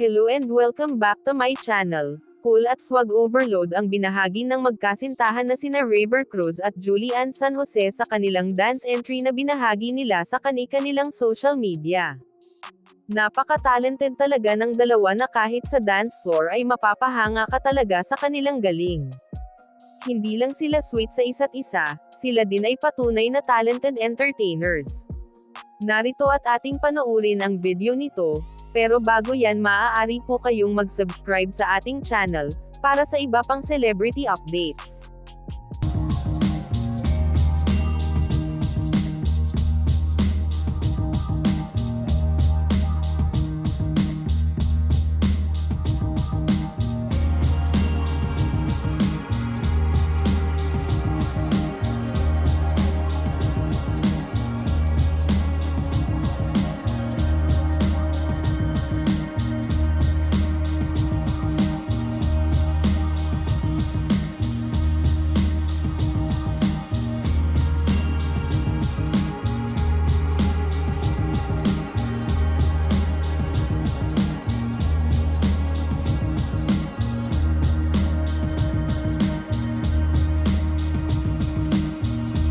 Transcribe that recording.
Hello and welcome back to my channel. Cool at swag overload ang binahagi ng magkasintahan na sina Raver Cruz at Julian San Jose sa kanilang dance entry na binahagi nila sa kani-kanilang social media. Napaka-talented talaga ng dalawa na kahit sa dance floor ay mapapahanga ka talaga sa kanilang galing. Hindi lang sila sweet sa isa't isa, sila din ay patunay na talented entertainers. Narito at ating panoorin ang video nito, pero bago yan maaari po kayong mag-subscribe sa ating channel, para sa iba pang celebrity updates.